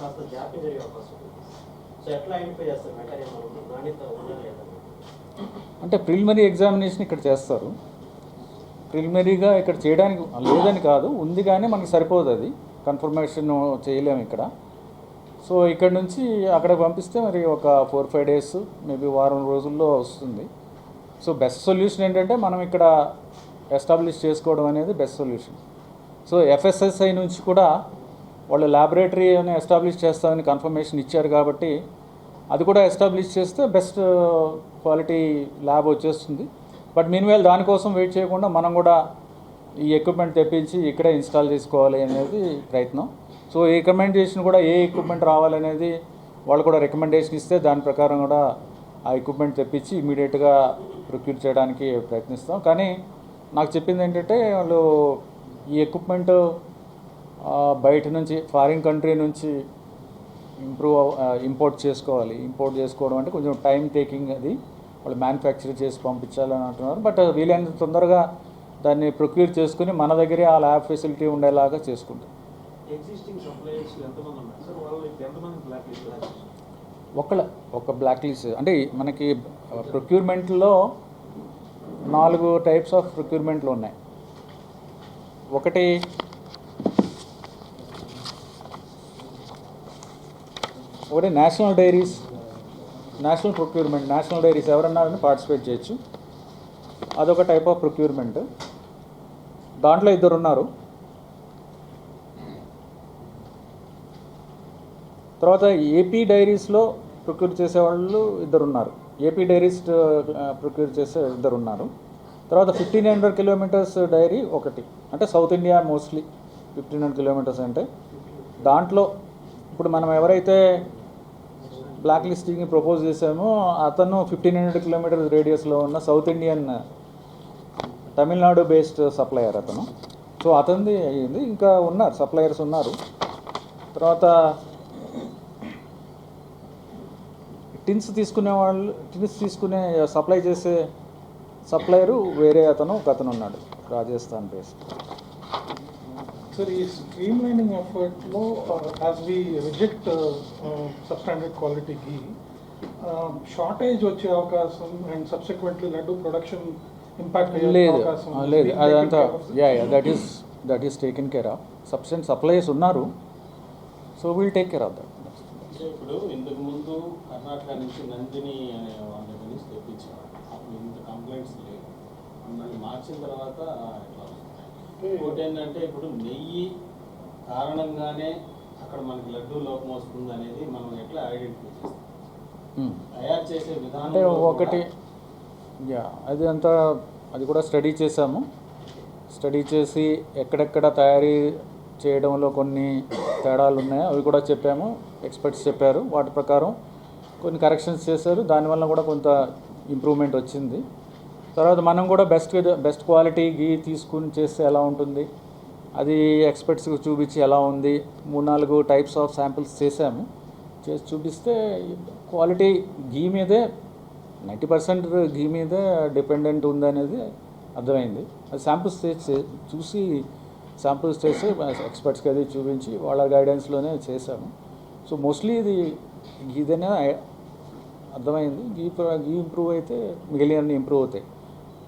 కాస్త జాప్యం జరిగే అవకాశం ఉంది. సో ఎట్లా ఐడెంటిఫై చేస్తారు? మెటీరియల్ నాణ్యత అంటే ప్రిలిమినరీ ఎగ్జామినేషన్ ఇక్కడ చేస్తారు. ప్రిలిమినరీగా ఇక్కడ చేయడానికి లేదని కాదు ఉంది కానీ మనకి సరిపోదు అది. కన్ఫర్మేషన్ చేయలేము ఇక్కడ. సో ఇక్కడ నుంచి అక్కడికి పంపిస్తే మరి ఒక ఫోర్ ఫైవ్ డేస్ మేబీ వారం రోజుల్లో వస్తుంది. సో బెస్ట్ సొల్యూషన్ ఏంటంటే మనం ఇక్కడ ఎస్టాబ్లిష్ చేసుకోవడం అనేది బెస్ట్ సొల్యూషన్. సో ఎఫ్ఎస్ఎస్ఐ నుంచి కూడా వాళ్ళు ల్యాబొరేటరీ అని ఎస్టాబ్లిష్ చేస్తామని కన్ఫర్మేషన్ ఇచ్చారు కాబట్టి అది కూడా ఎస్టాబ్లిష్ చేస్తే బెస్ట్ క్వాలిటీ ల్యాబ్ వచ్చేస్తుంది. బట్ మీన్వేల్ దానికోసం వెయిట్ చేయకుండా మనం కూడా ఈ ఎక్విప్మెంట్ తెప్పించి ఇక్కడే ఇన్స్టాల్ చేసుకోవాలి అనేది ప్రయత్నం. సో ఈ రికమెండేషన్ కూడా ఏ ఎక్విప్మెంట్ రావాలనేది వాళ్ళు కూడా రికమెండేషన్ ఇస్తే దాని ప్రకారం కూడా ఆ ఎక్విప్మెంట్ తెప్పించి ఇమీడియట్గా ప్రొక్యూర్ చేయడానికి ప్రయత్నిస్తాం. కానీ నాకు చెప్పింది ఏంటంటే వాళ్ళు ఈ ఎక్విప్మెంట్ బయట నుంచి ఫారిన్ కంట్రీ నుంచి ఇంప్రూవ్ ఇంపోర్ట్ చేసుకోవాలి. ఇంపోర్ట్ చేసుకోవడం అంటే కొంచెం టైం టేకింగ్ అది. వాళ్ళు మ్యానుఫ్యాక్చర్ చేసి పంపించాలని అంటున్నారు. బట్ వీలైనంత తొందరగా దాన్ని ప్రొక్యూర్ చేసుకుని మన దగ్గరే ఆ ల్యాబ్ ఫెసిలిటీ ఉండేలాగా చేసుకుంటాం. ఒకళ్ళ ఒక బ్లాక్ లిస్ట్ అంటే మనకి ప్రొక్యూర్మెంట్లో నాలుగు టైప్స్ ఆఫ్ ప్రొక్యూర్మెంట్లు ఉన్నాయి. ఒకటి ఒకటి national dairies national procurement national dairies ఎవరన్నా పార్టిసిపేట్ చేయొచ్చు. అదొక టైప్ ఆఫ్ ప్రొక్యూర్మెంట్. దాంట్లో ఇద్దరు ఉన్నారు. తర్వాత ఏపీ డైరీస్లో ప్రొక్యూర్ చేసేవాళ్ళు ఇద్దరు ఉన్నారు. ఏపీ డైరీస్ ప్రొక్యూర్ చేసే ఇద్దరు ఉన్నారు. తర్వాత ఫిఫ్టీన్ హండ్రెడ్ కిలోమీటర్స్ డైరీ ఒకటి. అంటే south India mostly fifteen hundred kilometres అంటే. దాంట్లో ఇప్పుడు మనం ఎవరైతే బ్లాక్ లిస్టింగ్ ప్రపోజ్ చేశామో అతను ఫిఫ్టీన్ హండ్రెడ్ కిలోమీటర్స్ రేడియస్లో ఉన్న south Indian Tamil Nadu based supplier అతను. సో అతనిది అయ్యింది ఇంకా ఉన్నారు సప్లయర్స్ ఉన్నారు. తర్వాత టిన్స్ తీసుకునే వాళ్ళు టిన్స్ తీసుకునే సప్లై చేసే సప్లయరు వేరే అతను ఒక అతను ఉన్నాడు రాజస్థాన్ బేస్డ్ సార్ ఈ streamlining ఎఫర్ట్లో as we reject substandard quality ghee shortage వచ్చే అవకాశం and subsequently laddu production impact లేదు. లేదు. అదంతా yeah yeah that is that is taken care of substantial supplies ఉన్నారు. So will take care of that అంటే ఇప్పుడు ఇంతకు ముందు కర్ణాటక నుంచి నందిని అనే వాళ్ళ అప్పుడు ఇంత కంప్లైంట్స్ లేవు. మళ్ళీ మార్చిన తర్వాత ఇంకోటి ఏంటంటే ఇప్పుడు నెయ్యి కారణంగానే అక్కడ మనకి లడ్డు లోపం వస్తుంది అనేది మనం ఎట్లా ఐడెంటిఫై చేస్తాం? తయారు చేసే విధానం అంటే ఒకటి యా అది అంతా అది కూడా స్టడీ చేసాము. స్టడీ చేసి ఎక్కడెక్కడ తయారీ చేయడంలో కొన్ని తేడాలు ఉన్నాయో. అవి కూడా చెప్పాము. ఎక్స్పర్ట్స్ చెప్పారు. వాటి ప్రకారం కొన్ని కరెక్షన్స్ చేశారు. దానివల్ల కూడా కొంత ఇంప్రూవ్మెంట్ వచ్చింది. తర్వాత మనం కూడా బెస్ట్ బెస్ట్ క్వాలిటీ గీ తీసుకుని చేస్తే ఎలా ఉంటుంది? అది ఎక్స్పర్ట్స్కి చూపించి ఎలా ఉంది? మూడు నాలుగు టైప్స్ ఆఫ్ శాంపిల్స్ చేసాము. చేసి చూపిస్తే క్వాలిటీ గీ మీదే నైంటీ పర్సెంట్ గీ మీదే డిపెండెంట్ ఉందనేది అర్థమైంది. అది శాంపిల్స్ చేసి చూసి శాంపిల్స్ చేసి ఎక్స్పర్ట్స్కి అది చూపించి వాళ్ళ గైడెన్స్లోనే చేశాము సో మోస్ట్లీ ఇది గీదనే అర్థమైంది. గీ గీ ఇంప్రూవ్ అయితే మిగిలిన ఇంప్రూవ్ అవుతాయి.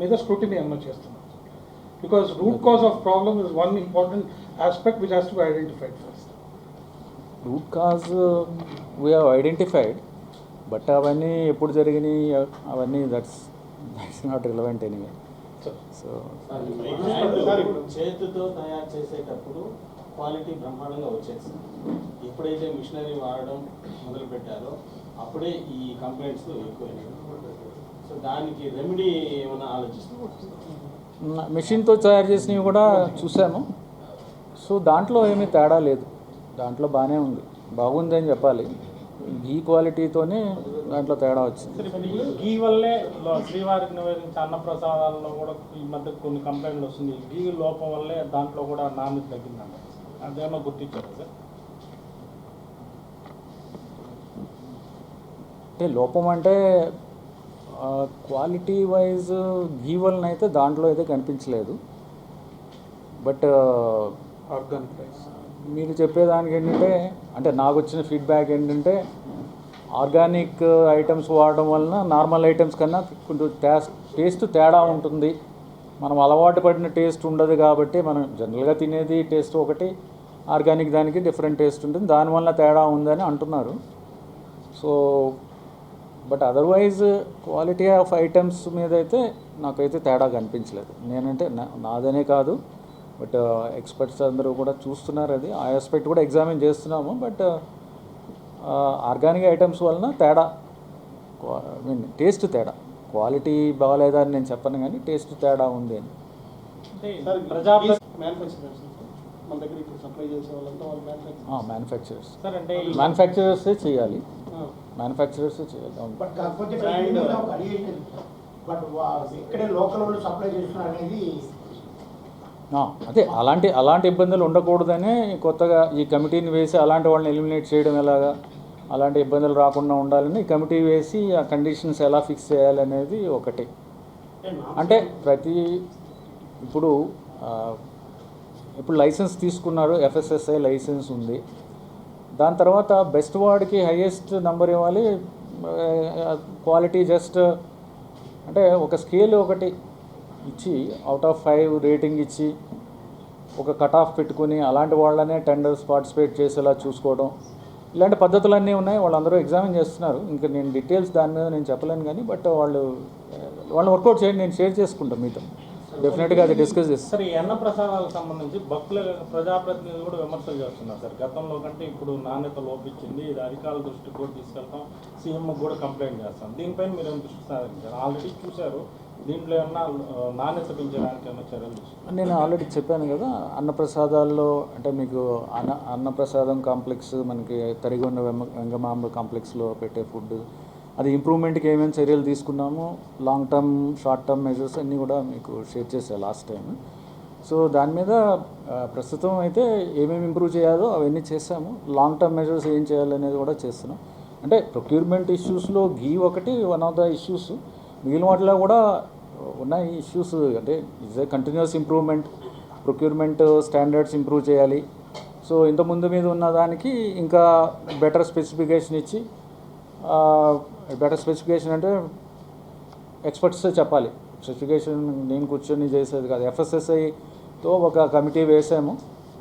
మీద స్క్రూటినీ అన్న చేస్తున్నాం. Because root cause of problem is one important aspect which has to be identified first root cause we have identified but అవన్నీ ఎప్పుడు జరిగినాయి అవన్నీ that's that's not relevant anyway so చేతితో తయారు చేసేటప్పుడు క్వాలిటీ బ్రహ్మాండంగా వచ్చేసింది. ఎప్పుడైతే మిషనరీ వాడడం మొదలు పెట్టారో అప్పుడే ఈ కంప్లైంట్స్ ఎక్కువైనాయి. దానికి రెమెడీ ఏమైనా ఆలోచిస్తున్నాం మెషిన్తో తయారు చేసినవి కూడా చూసాము సో దాంట్లో ఏమీ తేడా లేదు. దాంట్లో బాగానే ఉంది. బాగుందని చెప్పాలి. ఈ క్వాలిటీతోనే దాంట్లో తేడా వచ్చింది. గీ వల్లే లో- శ్రీవారికి నివేదించే అన్నప్రసాదాల్లో కూడా ఈ మధ్య కొన్ని కంప్లైంట్లు వస్తుంది గీ లోపం వల్లే దాంట్లో కూడా నాణ్యత తగ్గిందంట. అదేమన్నా గుర్తించారు సార్? అంటే లోపం అంటే క్వాలిటీ వైజ్ గీ వలన అయితే దాంట్లో అయితే కనిపించలేదు. బట్ ఆర్గానిక్ రైస్ మీరు చెప్పేదానికి ఏంటంటే అంటే నాకు వచ్చిన ఫీడ్బ్యాక్ ఏంటంటే ఆర్గానిక్ ఐటమ్స్ వాడడం వలన నార్మల్ ఐటమ్స్ కన్నా కొంచెం టేస్ట్ టేస్ట్ తేడా ఉంటుంది. మనం అలవాటు పడిన టేస్ట్ ఉండదు కాబట్టి మనం జనరల్గా తినేది టేస్ట్ ఒకటి ఆర్గానిక్ దానికి డిఫరెంట్ టేస్ట్ ఉంటుంది. దానివల్ల తేడా ఉందని అంటున్నారు. So but otherwise quality of items మీద అయితే నాకైతే తేడా కనిపించలేదు. నేనంటే నాదనే కాదు. బట్ ఎక్స్పర్ట్స్ అందరూ కూడా చూస్తున్నారు అది. ఆ ఆస్పెక్ట్ కూడా ఎగ్జామిన్ చేస్తున్నాము. బట్ ఆర్గానిక్ ఐటమ్స్ వలన తేడా. ఐ మీన్ టేస్ట్ తేడా. క్వాలిటీ బాగాలేదా అని నేను చెప్పను కానీ టేస్ట్ తేడా ఉంది అని. మ్యానుఫ్యాక్చరర్స్ మ్యానుఫ్యాక్చరర్సే. చేయాలి. మ్యానుఫ్యాక్చరర్సే చేయాలి అవును. బట్ కాకపోతే ఇక్కడ ఏంటంటే ఒక అడిగేషన్ బట్ వా- ఇక్కడే లోకల్ వాళ్ళు సప్లై చేస్తున్నారు అనేది ఆ, అదే అలాంటి అలాంటి ఇబ్బందులు ఉండకూడదనే కొత్తగా ఈ కమిటీని వేసి అలాంటి వాళ్ళని ఎలిమినేట్ చేయడం ఎలాగా? అలాంటి ఇబ్బందులు రాకుండా ఉండాలని కమిటీ వేసి ఆ కండిషన్స్ ఎలా ఫిక్స్ చేయాలనేది ఒకటి. అంటే ప్రతి ఇప్పుడు ఇప్పుడు లైసెన్స్ తీసుకున్నారు ఎఫ్ఎస్ఎస్ఐ లైసెన్స్ ఉంది. దాని తర్వాత బెస్ట్ వార్డ్కి హైయెస్ట్ నెంబర్ ఇవ్వాలి. క్వాలిటీ జస్ట్ అంటే ఒక స్కేల్ ఒకటి ఇచ్చి అవుట్ ఆఫ్ ఫైవ్ రేటింగ్ ఇచ్చి ఒక కట్ ఆఫ్ పెట్టుకుని అలాంటి వాళ్ళనే టెండర్స్ పార్టిసిపేట్ చేసేలా చూసుకోవడం. ఇలాంటి పద్ధతులన్నీ ఉన్నాయి. వాళ్ళందరూ ఎగ్జామిన్ చేస్తున్నారు. ఇంకా నేను డీటెయిల్స్ దాని మీద నేను చెప్పలేను కానీ బట్ వాళ్ళు వాళ్ళని వర్కౌట్ చేయండి నేను షేర్ చేసుకుంటాను మీతో. డెఫినెట్గా అది డిస్కస్ చేస్తాను సార్ ఈ అన్న ప్రసాదాలకు సంబంధించి భక్తుల ప్రజాప్రతినిధులు కూడా విమర్శలు చేస్తున్నారు సార్. గతంలో కంటే ఇప్పుడు నాణ్యత లోపించింది ఇది అధికారుల దృష్టికి కూడా తీసుకెళ్తాం సీఎం కూడా కంప్లైంట్ చేస్తాం. దీనిపైన మీరు ఏం దృష్టి సారించారు? ఆల్రెడీ చూశారు దీంట్లో ఏమన్నా నాణ్యత పెంచడానికి ఏమైనా చర్యలు నేను ఆల్రెడీ చెప్పాను కదా అన్నప్రసాదాల్లో అంటే మీకు అన్న అన్నప్రసాదం కాంప్లెక్స్ మనకి తరిగొండ వెంగ వెంగమాంబ కాంప్లెక్స్లో పెట్టే ఫుడ్ అది ఇంప్రూవ్మెంట్కి ఏమేమి చర్యలు తీసుకున్నాము long term short term measures అన్నీ కూడా మీకు షేర్ చేశాను లాస్ట్ టైం సో దాని మీద ప్రస్తుతం అయితే ఏమేమి ఇంప్రూవ్ చేయాలో అవన్నీ చేసాము లాంగ్ టర్మ్ మెజర్స్ ఏం చేయాలనేది కూడా చేస్తున్నాం. అంటే ప్రొక్యూర్మెంట్ ఇష్యూస్లో గీ ఒకటి వన్ ఆఫ్ ద ఇష్యూస్ మిగిలిన వాటిలో కూడా ఉన్నాయి ఇష్యూస్ అంటే is a continuous improvement procurement standards improve చేయాలి. సో ఇంత ముందు మీద ఉన్న దానికి ఇంకా బెటర్ స్పెసిఫికేషన్ ఇచ్చి బెటర్ స్పెసిఫికేషన్ అంటే ఎక్స్పర్ట్సే చెప్పాలి. స్పెసిఫికేషన్ నేను కూర్చొని చేసేది కాదు. ఎఫ్ఎస్ఎస్ఐతో ఒక కమిటీ వేసాము.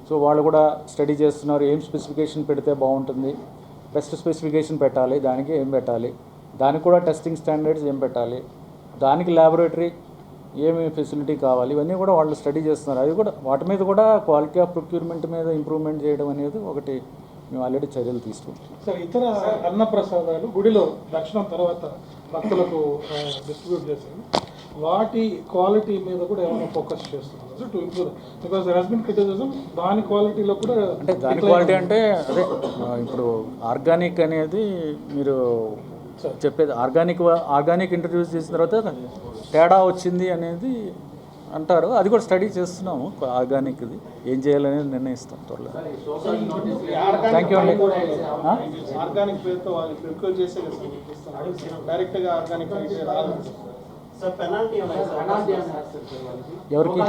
సో వాళ్ళు కూడా స్టడీ చేస్తున్నారు. ఏం స్పెసిఫికేషన్ పెడితే బాగుంటుంది? బెస్ట్ స్పెసిఫికేషన్ పెట్టాలి. దానికి ఏం పెట్టాలి? దానికి కూడా టెస్టింగ్ స్టాండర్డ్స్ ఏం పెట్టాలి? దానికి ల్యాబొరేటరీ ఏమి ఫెసిలిటీ కావాలి? ఇవన్నీ కూడా వాళ్ళు స్టడీ చేస్తున్నారు. అవి కూడా వాటి మీద కూడా క్వాలిటీ ఆఫ్ ప్రొక్యూర్మెంట్ మీద ఇంప్రూవ్మెంట్ చేయడం అనేది ఒకటి మేము ఆల్రెడీ చర్యలు తీసుకుంటాం సార్ ఇతర అన్న ప్రసాదాలు గుడిలో దర్శనం తర్వాత భక్తులకు డిస్ట్రిబ్యూట్ చేశారు. వాటి క్వాలిటీ మీద కూడా ఏమైనా ఫోకస్ చేస్తున్నారు? Sir to improve because there has been criticism దాని క్వాలిటీలో కూడా అంటే దాని క్వాలిటీ. అంటే అదే ఇప్పుడు ఆర్గానిక్ అనేది మీరు చెప్పేది ఆర్గానిక్ ఆర్గానిక్ ఇంట్రడ్యూస్ చేసిన తర్వాత తేడా వచ్చింది అనేది అంటారు. అది కూడా స్టడీ చేస్తున్నాము ఆర్గానిక్ది. ఏం చేయాలనేది నిర్ణయిస్తాం త్వరలో. థ్యాంక్ యూ అండి? ఆర్గానిక్ పేరుతో వాళ్ళు ప్రొక్యూర్ చేసే డైరెక్ట్గా ఆర్గానిక్ అయితే రాదు. సార్ పెనాల్టీ ఏమైనా సార్ పెనాల్టీ ఏమైనా వేస్తారు సార్ వాళ్ళకి? ఎవరికి?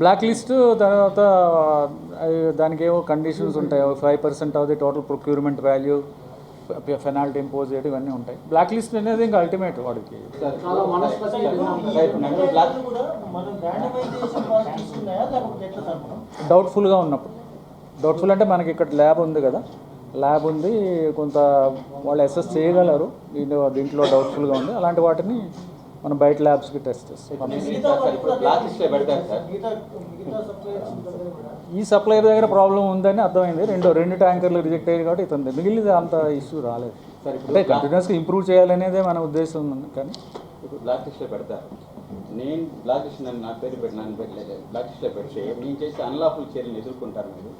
బ్లాక్ లిస్ట్ తర్వాత దానికి ఏవో కండిషన్స్ ఉంటాయి. Five percent of the total procurement value penalty impose చేయడం ఇవన్నీ ఉంటాయి. బ్లాక్ లిస్ట్ అనేది ఇంకా అల్టిమేట్ వాడికి? డౌట్ఫుల్గా ఉన్నప్పుడు. డౌట్ఫుల్ అంటే మనకి ఇక్కడ ల్యాబ్ ఉంది కదా. ల్యాబ్ ఉంది కొంత వాళ్ళు అసెస్ చేయగలరు. దీంట్లో దీంట్లో డౌట్ఫుల్గా ఉంది. అలాంటి వాటిని మనం బయట ల్యాబ్స్కి టెస్ట్ చేస్తాం. ఈ సప్లైర్ దగ్గర ప్రాబ్లం ఉందని అర్థమైంది. రెండు రెండు ట్యాంకర్లు రిజెక్ట్ అయ్యాయి కాబట్టి ఇతను మిగిలింది అంత ఇష్యూ రాలేదు. అంటే కంటిన్యూస్గా ఇంప్రూవ్ చేయాలనేదే మన ఉద్దేశం ఉంది. కానీ ఇప్పుడు బ్లాక్ లిస్ట్లో పెడతారు. నేను బ్లాక్ లిస్ట్ నన్ను నా పేరు పెట్టి నన్ను పెట్టలేదు బ్లాక్ లిస్ట్లో పెడితే నేను చేసే అన్లాఫుల్ చర్యలు ఎదుర్కొంటారు మీరు.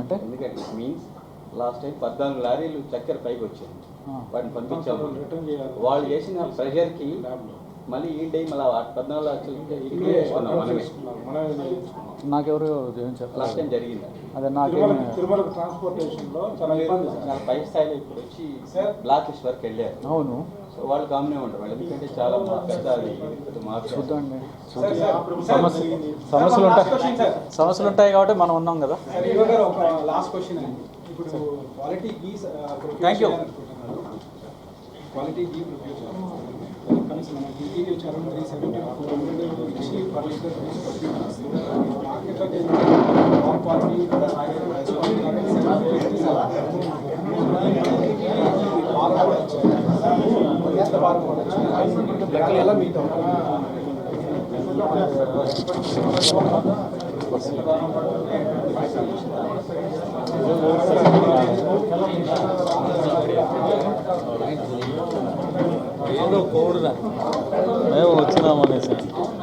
అంటే? ఎందుకంటే మీన్స్ లాస్ట్ టైం పద్నాలుగు లారీలు చక్కెర పైకి వచ్చింది ఆ. వాటిని పంపించాము. వాళ్ళు చేసిన ప్రెషర్కి మళ్ళీ ఈ డే మళ్ళీ పద్నాలుగు లక్షలు నాకెవరు లాస్ట్ టైం జరిగింది. అదే నాకేమి తిరుమల తిరుమల ట్రాన్స్పోర్టేషన్లో చాలా ఇబ్బంది సార్. చాలా పై స్థాయిలో ఇప్పుడు వచ్చి బ్లాక్ లిస్ట్ వరకు వెళ్ళారు. అవును. సో వాళ్ళు కామనే ఉంటారు. వాళ్ళు ఎందుకంటే చాలా చూద్దాండి. సమస్య సమస్యలు ఉంటాయి. సమస్యలు ఉంటాయి కాబట్టి మనం ఉన్నాం కదా. లాస్ట్ క్వశ్చన్ ఇప్పుడు Thank you. Quality ghee produce కన్స్ మనకి గీ వచ్చి around three seventy four hundred నుంచి పర్ లీటర్ మార్కెట్లో టాప్ క్వాలిటీ ఎంత భారం పడచ్చు ఎలా మీట్ మేము వచ్చినామనేసి